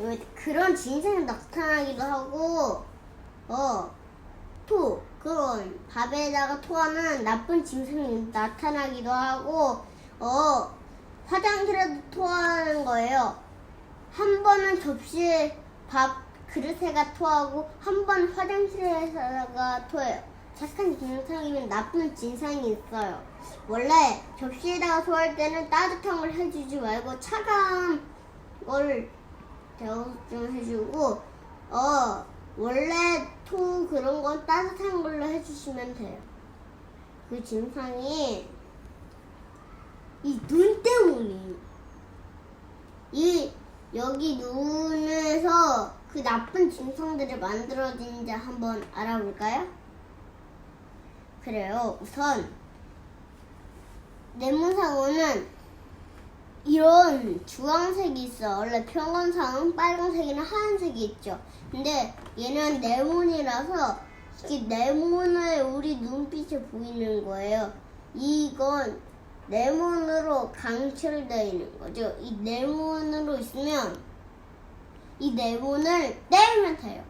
왜 그런 진상이 나타나기도 하고 어토 그런 밥에다가 토하는 나쁜 짐승이 나타나기도 하고 어 화장실에도 토하는 거예요. 한 번은 접시에 밥 그릇에가 토하고 한 번 화장실에다가 토해요. 착한 진상이면 나쁜 진상이 있어요. 원래 접시에다가 토할 때는 따뜻한 걸 해주지 말고 차가운 걸 대우 좀 해주고 어 원래 토 그런 건 따뜻한 걸로 해주시면 돼요. 그 진상이 이 눈 때문이 이 여기 눈에서 그 나쁜 진상들이 만들어지는지 한번 알아볼까요? 그래요. 우선 내문상어는 이런 주황색이 있어. 원래 평원상은 빨간색이나 하얀색이 있죠. 근데 얘는 네모이라서 이게 네모에 우리 눈빛이 보이는 거예요. 이건 네모으로 강철되어 있는 거죠. 이 네모으로 있으면 이 네모를 떼면 돼요.